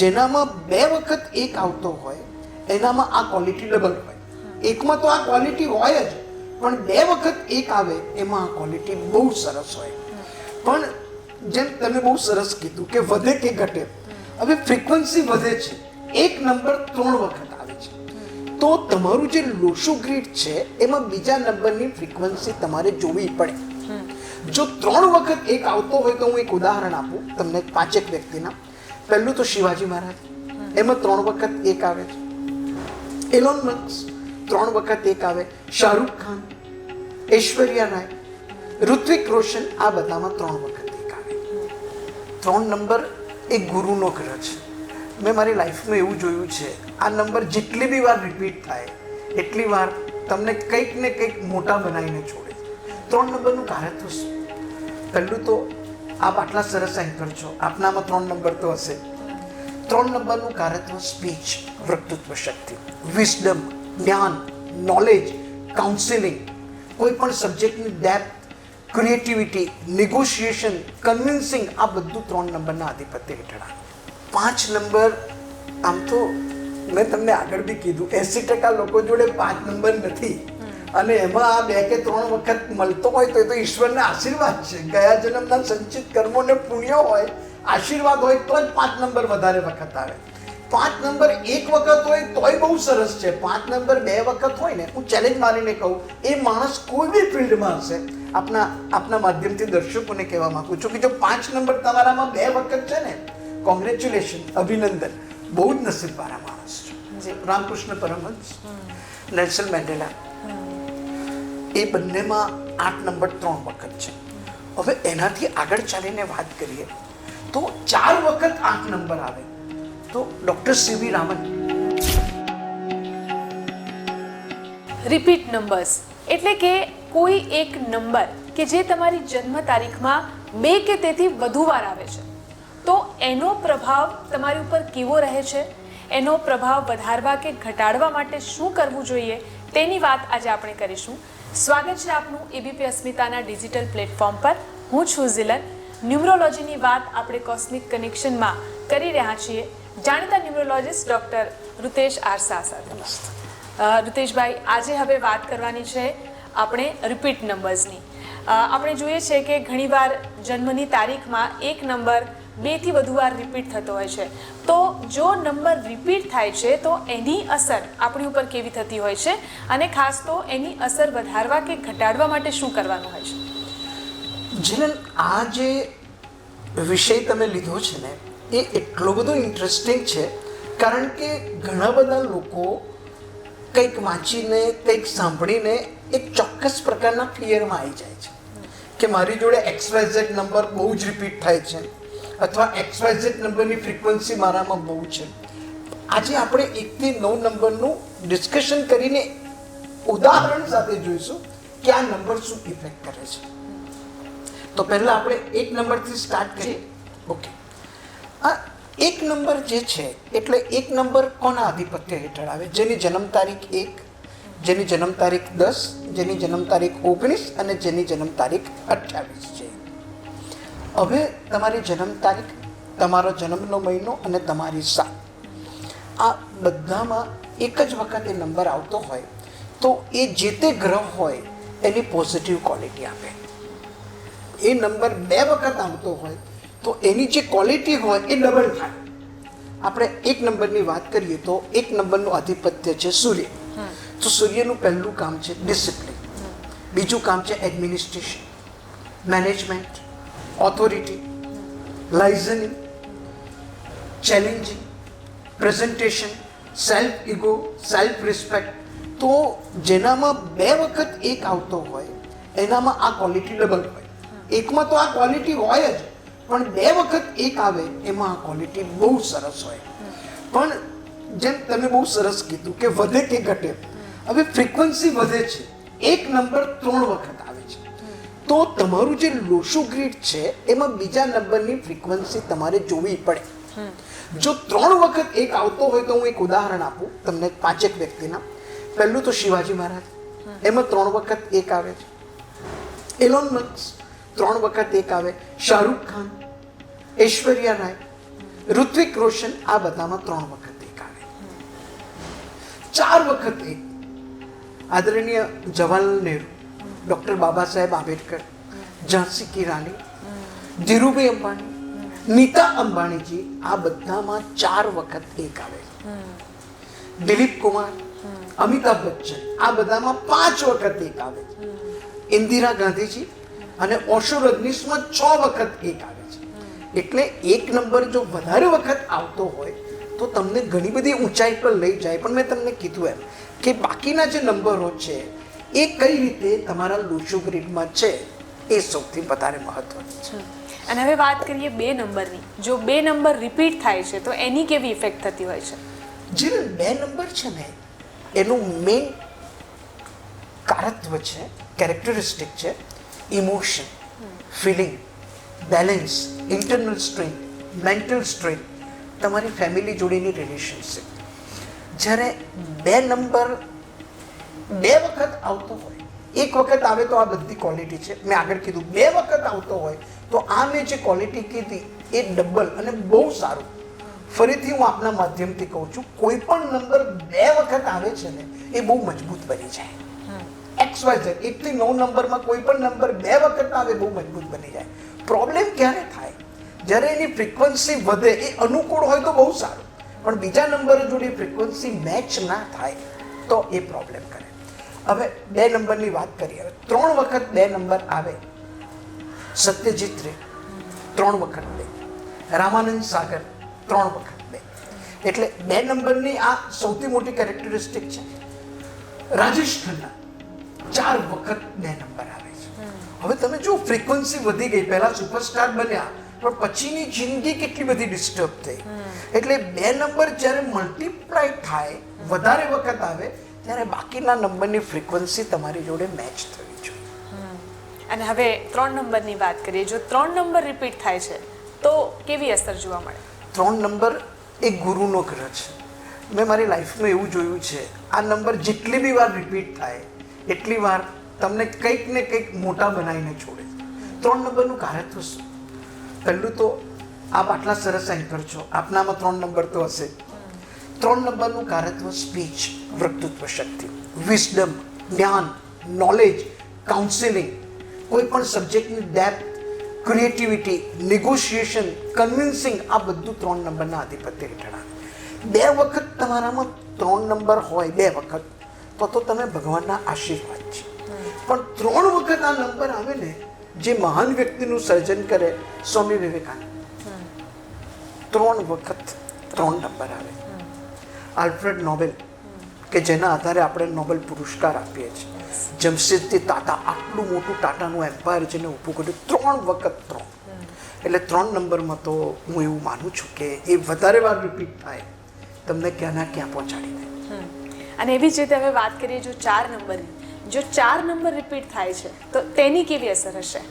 જેનામાં બે વખત એક આવતો હોય એનામાં આ ક્વોલિટી ડબલ હોય. એકમાં તો આ ક્વોલિટી હોય જ પણ બે વખત એક આવે એમાં આ ક્વોલિટી બહુ સરસ હોય. પણ જેમ તમે બહુ સરસ કીધું કે વધે કે ઘટે હવે ફ્રિકવન્સી વધે છે. એક નંબર ત્રણ વખત આવે છે. તો તમારું જે લોસુ ગ્રીડ છે એમાં બીજા નંબરની ફ્રિકવન્સી તમારે જોવી પડે. જો ત્રણ વખત એક આવતો હોય તો હું એક ઉદાહરણ આપું તમને પાંચેક વ્યક્તિના. પહેલું તો શિવાજી મહારાજ. એમાં ત્રણ વખત એક આવે છે. એલોન મસ્ક ત્રણ વખત એક આવે. શાહરૂખ ખાન, ઐશ્વર્યા રાય, ઋત્વિક રોશન, આ બધામાં ત્રણ વખત એક આવે. ત્રણ નંબર એ ગુરુનો ગ્રહ છે. મેં મારી લાઈફમાં એવું જોયું છે, આ નંબર જેટલી બી વાર રિપીટ થાય, એટલી વાર તમને કંઈક ને કંઈક મોટા બનાવીને છોડે ત્રણ નંબરનું કાર્યત્વ શું પહેલું તો આપ આટલા સરસ એન્કર છો. આપનામાં ત્રણ નંબર તો હશે. ત્રણ નંબરનું કાર્યત્વ સ્પીચ વક્તૃત્વ શક્તિ વિઝડમ જ્ઞાન નોલેજ કાઉન્સિલિંગ કોઈ પણ સબ્જેક્ટની ડેપ્થ ક્રિએટિવિટી નેગોશિએશન કન્વિન્સિંગ આ બધું ત્રણ નંબરના આધિપત્ય હેઠળ પાંચ નંબર આમ તો મેં તમને આગળ બી કીધું, એસી ટકા લોકો જોડે પાંચ નંબર નથી. અને એમાં આ બે કે ત્રણ વખત મળતો હોય તો એ તો ઈશ્વરના આશીર્વાદ છે. ગયા જન્મના સંચિત કર્મોને પુણ્ય હોય આશીર્વાદ હોય તો જ પાંચ નંબર વધારે વખત આવે. પાંચ નંબર એક વખત હોય તોય બહુ સરસ છે. પાંચ નંબર બે વખત હોય ને હું ચેલેન્જ મારીને કહું એ માણસ કોઈ બી ફિલ્ડમાં હશે આપના આપના માધ્યમથી દર્શકોને કહેવા માગું છું કે જો પાંચ નંબર તમારામાં બે વખત છે ને કોંગ્રેચ્યુલેશન અભિનંદન બહુ જ નસીબવાળા માણસ છે. રામકૃષ્ણ પરમહંસ. Nelson Mandela. એ બંનેમાં આઠ નંબર ત્રણ વખત છે. હવે એનાથી આગળ ચાલીને વાત કરીએ, તો ચાર વખત આઠ નંબર આવે. તો doctor C V Raman. Repeat numbers એટલે કે કોઈ એક નંબર કે જે તમારી જન્મ તારીખમાં બે કે તેથી વધુ વાર આવે છે. તો એનો પ્રભાવ તમારી ઉપર કેવો રહે છે? એનો પ્રભાવ વધારવા કે ઘટાડવા માટે શું કરવું જોઈએ? તેની વાત આજે આપણે કરીશું. સ્વાગત છે આપનું એબીપી અસ્મિતાના ડિજિટલ પ્લેટફોર્મ પર. હું છું ઝિલન. ન્યુમરોલોજીની વાત આપણે કોસ્મિક કનેક્શનમાં કરી રહ્યા છીએ. જાણીતા ન્યુમરોલોજિસ્ટ ડૉક્ટર ઋતેશ આરસા સાથે. ઋતેશભાઈ આજે હવે વાત કરવાની છે આપણે રિપીટ નંબર્સની. આપણે જોઈએ છે કે ઘણીવાર જન્મની તારીખમાં એક નંબર બેથી વધુ વાર રિપીટ થતો હોય છે. તો જો નંબર રિપીટ થાય છે, તો એની અસર આપણી ઉપર કેવી થતી હોય છે અને ખાસ તો એની અસર વધારવા કે ઘટાડવા માટે શું કરવાનું હોય છે? જીનન આ જે વિષય તમે લીધો છે ને, એ એટલો બધો ઇન્ટરેસ્ટિંગ છે, કારણ કે ઘણા બધા લોકો કંઈક વાંચીને, કંઈક સાંભળીને એક ચોક્કસ પ્રકારના ફિયરમાં આવી જાય છે. કે મારી જોડે એક્સવાયઝેડ નંબર બહુ જ રિપીટ થાય છે. અથવા એક્સવાયઝેડ નંબરની ફ્રિકવન્સી મારામાં બહુ છે. આજે આપણે એકથી નવ નંબરનું ડિસ્કશન કરીને ઉદાહરણ સાથે જોઈશું કે આ નંબર શું ઇફેક્ટ કરે છે. તો પહેલા આપણે એક નંબરથી સ્ટાર્ટ કરીએ. ઓકે આ એક નંબર જે છે, એટલે એક નંબર કોના આધિપત્ય હેઠળ આવે? જેની જન્મ તારીખ એક, જેની જન્મ તારીખ દસ, જેની જન્મ તારીખ ઓગણીસ અને જેની જન્મ તારીખ અઠ્યાવીસ હવે તમારી જન્મ તારીખ, તમારો જન્મનો મહિનો અને તમારી સાલ. આ બધામાં એક જ વખત એ નંબર આવતો હોય તો એ જે તે ગ્રહ હોય એની પોઝિટિવ ક્વોલિટી આપે. એ નંબર બે વખત આવતો હોય તો એની જે ક્વોલિટી હોય એ ડબલ થાય. આપણે એક નંબરની વાત કરીએ તો એક નંબરનું આધિપત્ય છે સૂર્ય. તો સૂર્યનું પહેલું કામ છે ડિસિપ્લિન બીજું કામ છે administration management authority liaisoning challenging presentation self ego self respect તો જેનામાં બે વખત એક આવતો હોય, એનામાં આ ક્વોલિટી ડબલ હોય. એકમાં તો આ ક્વોલિટી હોય જ, પણ બે વખત એક આવે, એમાં આ ક્વોલિટી બહુ સરસ હોય. પણ જેમ તમે બહુ સરસ કીધું કે વધે કે ઘટે, હવે ફ્રીક્વન્સી વધે છે. એક નંબર ત્રણ વખત. તો તમારું જે લોશો ગ્રીડ છે એમાં બીજા નંબરની ફ્રીક્વન્સી તમારે જોવી પડે. જો ત્રણ વખત એક આવતો હોય તો હું એક ઉદાહરણ આપું તમને પાંચેક વ્યક્તિના. પહેલું તો શિવાજી મહારાજ. એમાં ત્રણ વખત એક આવે છે. એલોન મસ્ક ત્રણ વખત એક આવે. શાહરૂખ ખાન ઐશ્વર્યા રાય ઋત્વિક રોશન આ બધામાં ત્રણ વખત એક આવે. ચાર વખત એક. આદરણીય જવાહરલાલ નહેરુ. ડૉક્ટર બાબા સાહેબ આંબેડકર ઝાંસી કી રાણી ધીરુભાઈ અંબાણી નીતા અંબાણીજી આ બધામાં ચાર વખત એક આવે દિલીપ કુમાર અમિતાભ બચ્ચન આ બધામાં પાંચ વખત એક આવે ઇન્દિરા ગાંધીજી અને ઓશો રજનીશમાં છ વખત એક આવે છે. એટલે એક નંબર જો વધારે વખત આવતો હોય તો તમને ઘણી બધી ઊંચાઈ પર લઈ જાય. પણ મેં તમને કીધું એમ કે બાકીના જે નંબરો છે એ કઈ રીતે તમારા લુશુ ગ્રીડમાં છે એ સૌથી વધારે મહત્વનું છે. અને હવે વાત કરીએ બે નંબરની. જો બે નંબર રિપીટ થાય છે તો એની કેવી ઇફેક્ટ થતી હોય છે? જે બે નંબર છે ને એનું મેઇન કારત્વ છે કેરેક્ટરિસ્ટિક છે emotion feeling balance internal strength mental strength તમારી ફેમિલી જોડેની રિલેશનશીપ જ્યારે બે નંબર બે વખત આવતો હોય. એક વખત આવે તો આ બધી ક્વોલિટી છે. મેં આગળ કીધું બે વખત આવતો હોય તો આ મેં જે ક્વોલિટી કીધી એ ડબલ અને બહુ સારું. ફરીથી હું આપના માધ્યમથી કહું છું કોઈ પણ નંબર બે વખત આવે છે ને એ બહુ મજબૂત બની જાય. એક્સ વાય ઝેડ એટલી નવ નંબરમાં કોઈ પણ નંબર બે વખત આવે બહુ મજબૂત બની જાય. પ્રોબ્લેમ ક્યારે થાય? જ્યારે એની ફ્રિકવન્સી વધે એ અનુકૂળ હોય તો બહુ સારું. પણ બીજા નંબર જોડે ફ્રિકવન્સી મેચ ના થાય તો એ પ્રોબ્લેમ કરે. હવે બે નંબરની વાત કરીએ. હવે ત્રણ વખત બે નંબર આવે. સત્યજીત રે ત્રણ વખત બે. રામાનંદ સાગર ત્રણ વખત બે. એટલે બે નંબરની આ સૌથી મોટી કેરેક્ટરિસ્ટિક છે. રાજેશ ખન્ના ચાર વખત બે નંબર આવે છે. હવે તમે જો ફ્રીક્વન્સી વધી ગઈ પહેલા સુપરસ્ટાર બન્યા પણ પછીની જિંદગી કેટલી બધી ડિસ્ટર્બ થઈ. એટલે બે નંબર જ્યારે મલ્ટીપ્લાય થાય વધારે વખત આવે ત્યારે બાકીના નંબરની ફ્રિકવન્સી તમારી જોડે મેચ થવી જોઈએ. અને હવે ત્રણ નંબરની વાત કરીએ. જો ત્રણ નંબર રિપીટ થાય છે તો કેવી અસર જોવા મળે? ત્રણ નંબર એ ગુરુનો ગ્રહ છે. મેં મારી લાઈફમાં એવું જોયું છે આ નંબર જેટલી બી વાર રિપીટ થાય એટલી વાર તમને કંઈક ને કંઈક મોટા બનાવીને છોડે. ત્રણ નંબરનું કારત્વ શું? પહેલું તો આપ આટલા સરસ એન્કર છો. આપનામાં ત્રણ નંબર તો હશે. ત્રણ નંબરનું કારત્વ સ્પીચ વક્તૃત્વ શક્તિ. વિઝડમ જ્ઞાન નોલેજ કાઉન્સિલિંગ કોઈ પણ સબ્જેક્ટની ડેપ્થ ક્રિએટિવિટી નેગોશિએશન કન્વિન્સિંગ આ બધું ત્રણ નંબરના આધિપત્ય હેઠળ આવે. બે વખત તમારામાં ત્રણ નંબર હોય બે વખત તો તો તમે ભગવાનના આશીર્વાદ છે. પણ ત્રણ વખત આ નંબર આવે ને જે મહાન વ્યક્તિનું સર્જન કરે સ્વામી વિવેકાનંદ. ત્રણ વખત ત્રણ નંબર આવે. આલ્ફ્રેડ નોબેલ કે જેના આધારે આપણે નોબેલ પુરસ્કાર આપીએ છીએ. જમશેદજી ટાટા આટલું મોટું ટાટાનું એમ્પાયર જેને ઊભું કર્યું ત્રણ વખત ત્રણ. એટલે ત્રણ નંબરમાં તો હું એવું માનું છું કે એ વધારે વાર રિપીટ થાય તમને ક્યાંના ક્યાં પહોંચાડી દે. અને એવી જ રીતે હવે વાત કરીએ જો ચાર નંબરની. જો ચાર નંબર રિપીટ થાય છે તો તેની કેવી અસર હશે?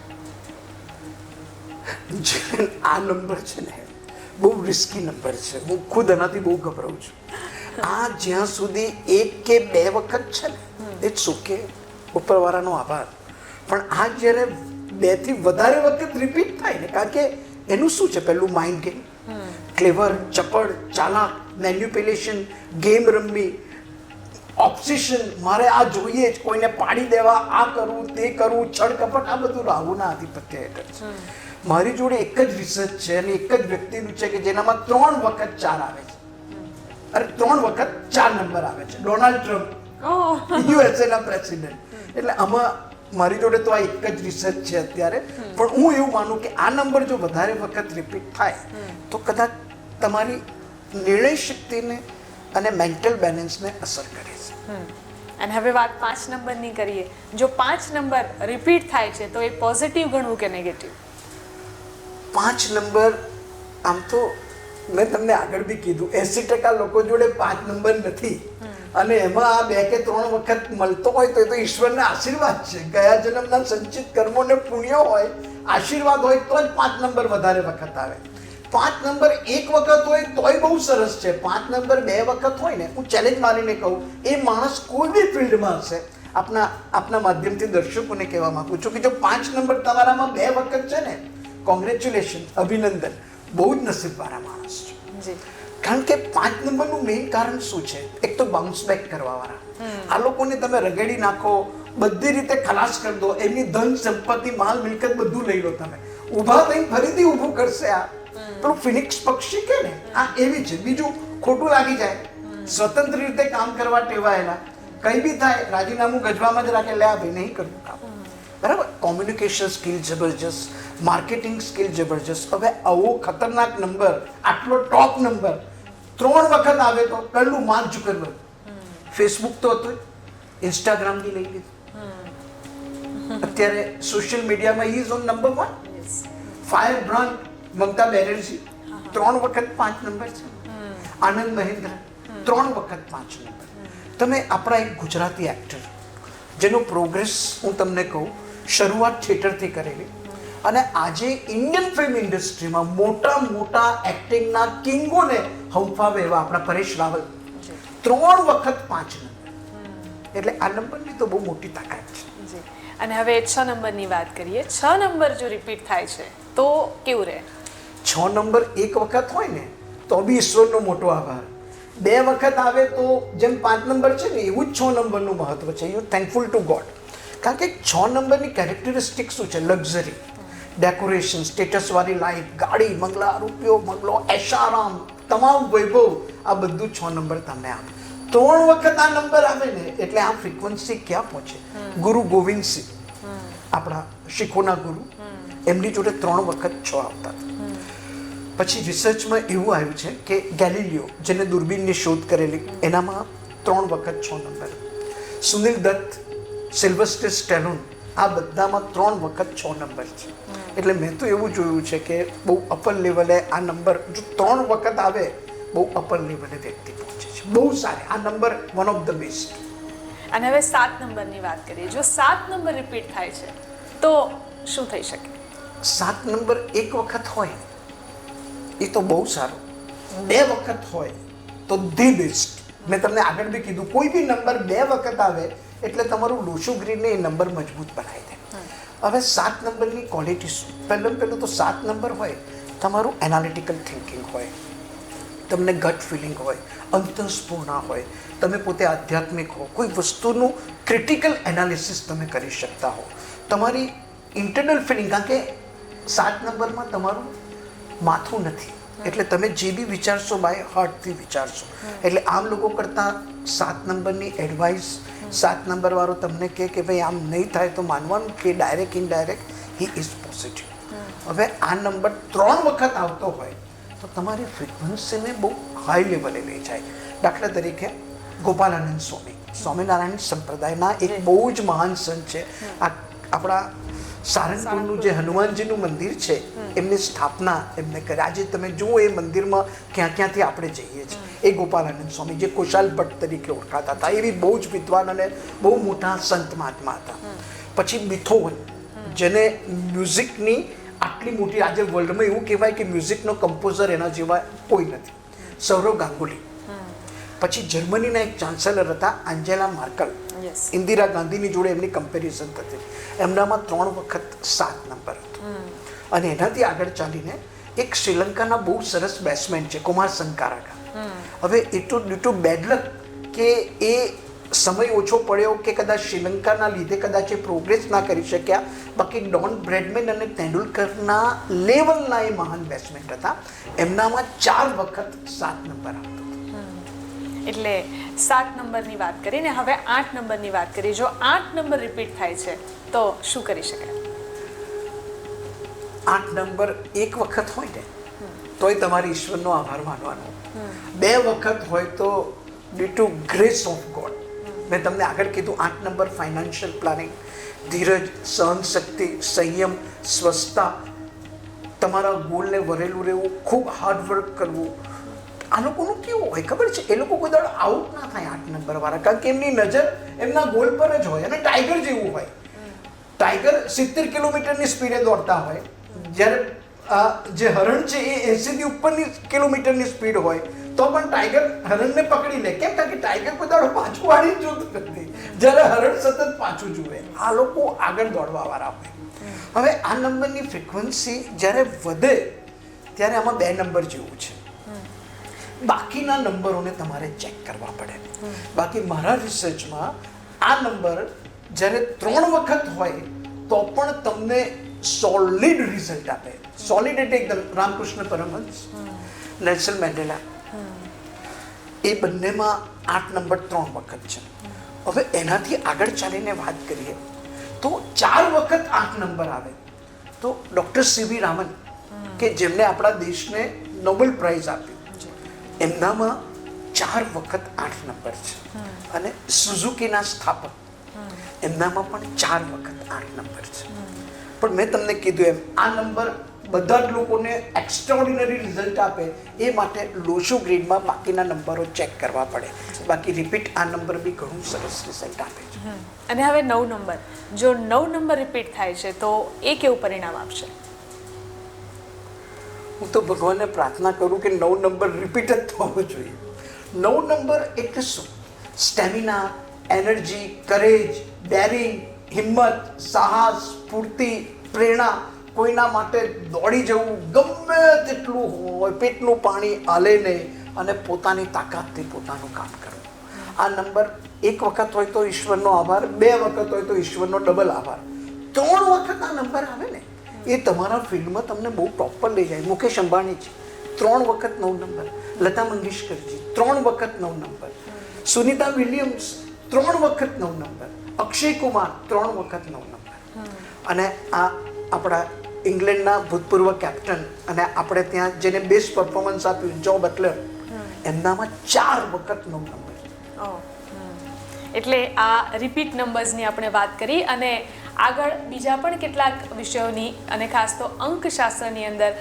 આ નંબર છે ને બહુ રિસ્કી નંબર છે. હું ખુદ એનાથી બહુ ગભરાઉં છું. આ જ્યાં સુધી એક કે બે વખત છે ને ઇટ્સ ઓકે ઉપરવાળાનો આભાર. પણ આ જ્યારે બેથી વધારે વખત રિપીટ થાય ને, કારણ કે એનું શું છે પહેલું માઇન્ડ ગેમ ક્લેવર ચપળ, ચાલાક મેન્યુપ્યુલેશન ગેમ રમવી ઓપ્સિશન મારે આ જોઈએ જ, કોઈને પાડી દેવા, આ કરવું, તે કરવું છળકપટ આ બધું રાહુના આધિપત્ય હેઠળ છે. મારી જોડે એક જ રિસર્ચ છે અને એક જ વ્યક્તિનું છે કે જેનામાં ત્રણ વખત ચાર આવે છે. અરે ત્રણ વખત ચાર નંબર આવે છે. ડોનાલ્ડ ટ્રમ્પ યુએસએ ના પ્રેસિડેન્ટ એટલે આમાં મારી જોડે તો આ એક જ રિસર્ચ છે અત્યારે. પણ હું એવું માનું કે આ નંબર જો વધારે વખત રિપીટ થાય તો કદાચ તમારી નિર્ણય શક્તિને અને મેન્ટલ બેલેન્સને અસર કરે છે. અને હવે વાત પાંચ નંબરની કરીએ. જો પાંચ નંબર રિપીટ થાય છે તો એ પોઝિટિવ ગણવું કે નેગેટિવ પાંચ નંબર આમ તો મેં તમને આગળ બી કીધું એસી ટકા લોકો જોડે પાંચ નંબર નથી. અને એમાં આ બે કે ત્રણ વખત મળતો હોય તો એ તો ઈશ્વરના આશીર્વાદ છે. ગયા જન્મના સંચિત કર્મોને પુણ્ય હોય આશીર્વાદ હોય તો જ પાંચ નંબર વધારે વખત આવે. પાંચ નંબર એક વખત હોય તોય બહુ સરસ છે. પાંચ નંબર બે વખત હોય ને હું ચેલેન્જ મારીને કહું એ માણસ કોઈ બી ફિલ્ડમાં હશે આપના આપના માધ્યમથી દર્શકોને કહેવા માગું છું કે જો પાંચ નંબર તમારામાં બે વખત છે ને કોંગ્રેચ્યુલેશન અભિનંદન. બહુ જ નસીબવાળા માણસ છો. કારણ કે પાંચ નંબરનું મેઇન કારણ શું છે? એક તો બાઉન્સ બેક કરવાવાળા આ લોકોને તમે રગડી નાખો બધી રીતે ખલાસ કરી દો એમની ધન સંપત્તિ માલ મિલકત બધું લઈ લો તમે. ઊભા થઈને ફરીથી ઊભું કરશે આ. પેલું ફિનિક્સ પક્ષી કે ને? આ એવી છે. બીજું ખોટું લાગી જાય. સ્વતંત્ર રીતે કામ કરવા ટેવાયેલા. કંઈ બી થાય રાજીનામું ગજવામાં જ રાખે. લે આ ભાઈ નહીં કરવું કામ. બરાબર? કોમ્યુનિકેશન સ્કિલ જબરજસ્ત માર્કેટિંગ સ્કિલ જબરજસ્ત. હવે આવો ખતરનાક નંબર આટલો ટોપ નંબર ત્રણ વખત આવે તો પહેલું માર્ક ઝુકરબર્ગ ફેસબુક તો હતું ઇન્સ્ટાગ્રામથી લઈ લીધું. અત્યારે સોશિયલ મીડિયામાં is on number one fire brand Mamata Banerjee ત્રણ વખત પાંચ નંબર છે. આનંદ મહેન્દ્ર ત્રણ વખત પાંચ નંબર તમે આપણા એક ગુજરાતી એક્ટર જેનો પ્રોગ્રેસ હું તમને કહું શરૂઆત થિયેટરથી કરેલી. અને આજે ઇન્ડિયન ફિલ્મ ઇન્ડસ્ટ્રીમાં મોટા મોટા એક્ટિંગના કિંગોને હંફાવે એવા આપણા પરેશ રાવલ. ત્રણ વખત પાંચ નંબર એટલે આ નંબરની તો બહુ મોટી તાકાત છે. અને હવે છ નંબરની વાત કરીએ. છ નંબર જો રિપીટ થાય છે તો કેવું રહે? છ નંબર એક વખત હોય ને તો બી ઈશ્વરનો મોટો આભાર. બે વખત આવે તો જેમ પાંચ નંબર છે ને એવું જ છ નંબરનું મહત્વ છે. યુ થેન્કફુલ ટુ ગોડ કારણ કે છ નંબરની કેરેક્ટરિસ્ટિક શું છે? લક્ઝરી ડેકોરેશન સ્ટેટસવાળી લાઈફ ગાડી બંગલા રૂપિયો બંગલો એશારામ તમામ વૈભવ આ બધું છ નંબર તમને આપે. ત્રણ વખત આ નંબર આવે ને એટલે આ ફ્રિકવન્સી ક્યાં પહોંચે? ગુરુ ગોવિંદસિંહ આપણા શીખોના ગુરુ. એમની જોડે ત્રણ વખત છ આવતા. હતા પછી રિસર્ચમાં એવું આવ્યું છે કે ગેલિલિયો જેને દૂરબીનની શોધ કરેલી એનામાં ત્રણ વખત છ number. Sunil Dutt Sylvester Stallone આ બધામાં ત્રણ વખત છ નંબર છે. એટલે મેં તો એવું જોયું છે કે બહુ અપર લેવલે આ નંબર જો ત્રણ વખત આવે બહુ અપર લેવલે વ્યક્તિ પહોંચે છે. બહુ સારી. આ number one of the best અને હવે સાત નંબરની વાત કરીએ. જો સાત નંબર રિપીટ થાય છે તો શું થઈ શકે? સાત નંબર એક વખત હોય એ તો બહુ સારું. બે વખત હોય તો ધી બેસ્ટ મેં તમને આગળ બી કીધું કોઈ બી નંબર બે વખત આવે એટલે તમારું લોચું ગ્રીનને એ નંબર મજબૂત બનાવી દે. હવે સાત નંબરની ક્વોલિટી શું? પહેલું પહેલું તો સાત નંબર હોય તમારું એનાલિટિકલ થિંકિંગ હોય તમને ગટ ફિલિંગ હોય અંતસ્પૂર્ણા હોય તમે પોતે આધ્યાત્મિક હો કોઈ વસ્તુનું ક્રિટિકલ એનાલિસિસ તમે કરી શકતા હો. તમારી ઇન્ટરનલ ફિલિંગ કારણ કે સાત નંબરમાં તમારું માથું નથી. એટલે તમે જે બી વિચારશો બાય હાર્ટથી વિચારશો. એટલે આમ લોકો કરતાં સાત નંબરની એડવાઇસ સાત નંબરવાળો તમને કહે કે ભાઈ આમ નહીં થાય તો માનવાનું કે direct indirect he is positive હવે આ નંબર ત્રણ વખત આવતો હોય તો તમારી ફ્રિકવન્સીને બહુ હાઈ લેવલે લઈ જાય. દાખલા તરીકે ગોપાલનંદ સ્વામી. સ્વામિનારાયણ સંપ્રદાયના એક બહુ જ મહાન સંત છે. આ આપણા સારંગપુરનું જે હનુમાનજીનું મંદિર છે એમની સ્થાપના એમને કરી. આજે તમે જુઓ એ મંદિરમાં ક્યાં ક્યાંથી આપણે જઈએ છીએ. એ ગોપાલાનંદ સ્વામી જે કુશાલ ભટ્ટ તરીકે ઓળખાતા હતા એવી બહુ જ વિદ્વાન અને બહુ મોટા સંત મહાત્મા હતા. પછી મિથોવન જેને મ્યુઝિકની આટલી મોટી આજે વર્લ્ડમાં એવું કહેવાય કે મ્યુઝિકનો કમ્પોઝર એના જેવા કોઈ નથી. સૌરવ ગાંગુલી. પછી જર્મનીના એક ચાન્સેલર હતા આંજેલા માર્કલ ઇન્દિરા ગાંધીની જોડે એમની કમ્પેરિઝન થતી એમનામાં ત્રણ વખત સાત નંબર હતો. અને એનાથી આગળ ચાલીને એક શ્રીલંકાના બહુ સરસ બેટ્સમેન છે કુમાર સંકારાકા. હવે એટલું ડ્યુ ટુ બેડ કે એ સમય ઓછો પડ્યો કે કદાચ શ્રીલંકાના લીધે કદાચ એ પ્રોગ્રેસ ના કરી શક્યા. બાકી ડોન બ્રેડમેન અને તેંડુલકરના લેવલના એ મહાન બેટ્સમેન હતા. એમનામાં ચાર વખત સાત નંબર આવતો એટલે સાત નંબરની વાત કરીને હવે આઠ નંબરની વાત કરીએ જો આઠ નંબર રિપીટ થાય છે તો શું કરી શકાય આઠ નંબર એક વખત હોય ને તોય તમારે ઈશ્વરનો આભાર માનવાનો. બે વખત હોય તો due to grace of God મેં તમને આગળ કીધું આઠ નંબર ફાઇનાન્શિયલ પ્લાનિંગ ધીરજ સહનશક્તિ સંયમ સ્વસ્થતા તમારા ગોલને વરેલું રહેવું ખૂબ હાર્ડ વર્ક કરવું. આ લોકોનું કેવું હોય ખબર છે? એ લોકો કોઈ દાડો આઉટ ના થાય આઠ નંબર વાળા. કારણ કે એમની નજર એમના ગોલ પર જ હોય અને ટાઈગર જેવું હોય. ટાઈગર સિત્તેર કિલોમીટરની સ્પીડે દોડતા હોય. જ્યારે જે હરણ છે એ એંસીથી ઉપરની કિલોમીટરની સ્પીડ હોય, તો પણ ટાઈગર હરણને પકડી લે. કેમ? કારણ કે ટાઈગર કોઈ દાડો પાછું વાળી જ જોતું નથી. જ્યારે હરણ સતત પાછું જુએ. આ લોકો આગળ દોડવા વાળા હોય. હવે આ નંબરની ફ્રિકવન્સી જ્યારે વધે, ત્યારે આમાં બે નંબર જેવું છે. બાકીના નંબરોને તમારે ચેક કરવા પડે. બાકી મારા રિસર્ચમાં આ નંબર જ્યારે ત્રણ વખત હોય, તો પણ તમને સોલિડ રિઝલ્ટ આપે. સોલિડ એટલે એકદમ રામકૃષ્ણ પરમહંસ, નેલ્સન મેન્ડેલા. એ બંનેમાં આઠ નંબર ત્રણ વખત છે. હવે એનાથી આગળ ચાલીને વાત કરીએ, તો ચાર વખત આઠ નંબર આવે. તો ડૉક્ટર સીવી રામન, કે જેમને આપણા દેશને નોબેલ પ્રાઇઝ આપ્યું. એમનામાં ચાર વખત આઠ નંબર છે. અને સુઝુકીના સ્થાપક. એમનામાં પણ ચાર વખત આઠ નંબર છે. પણ મેં તમને કીધું એમ આ નંબર બધા જ લોકોને એક્સ્ટ્રાઓર્ડિનરી રિઝલ્ટ આપે એ માટે લોશો ગ્રેડમાં બાકીના નંબરો ચેક કરવા પડે. બાકી રિપીટ આ નંબર બી ઘણું સરસ રિઝલ્ટ આપે છે. અને હવે નવ નંબર. જો નવ નંબર રિપીટ થાય છે તો એ કેવું પરિણામ આપશે? હું તો ભગવાનને પ્રાર્થના કરું કે નવ નંબર રિપીટ જ થવો જોઈએ. નવ નંબર એટલે શું? સ્ટેમિના એનર્જી કરેજ ડેરિંગ હિંમત, સાહસ, સ્ફૂર્તિ, પ્રેરણા, કોઈના માટે દોડી જવું ગમે તેટલું હોય, પેટનું પાણી આલે નહીં અને પોતાની તાકાતથી પોતાનું કામ કરવું. આ નંબર એક વખત હોય તો ઈશ્વરનો આભાર, બે વખત હોય તો ઈશ્વરનો ડબલ આભાર. ત્રણ વખત આ નંબર આવે ને એ તમારા ફિલ્ડમાં તમને બહુ ટોપ પર લઈ જાય. મુકેશ અંબાણી છે. ત્રણ વખત નવ નંબર લતા મંગેશકરજી, ત્રણ વખત નવ નંબર સુનિતા વિલિયમ્સ, ત્રણ વખત નવ નંબર અક્ષય કુમાર, ત્રણ વખત નવ નંબર અને આ આપણા ઇંગ્લેન્ડના ભૂતપૂર્વ કેપ્ટન અને આપણે ત્યાં જેને બેસ્ટ પરફોર્મન્સ આપ્યું જો બટલર એમનામાં ચાર વખત નવ નંબર એટલે આ રિપીટ નંબર્સની આપણે વાત કરી અને આગળ બીજા પણ કેટલાક વિષયોની અને ખાસ તો અંકશાસ્ત્રની અંદર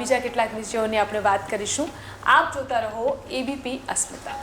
બીજા કેટલાક વિષયોની આપણે વાત કરીશું. આપ જોતા રહો એબીપી અસ્મિતા.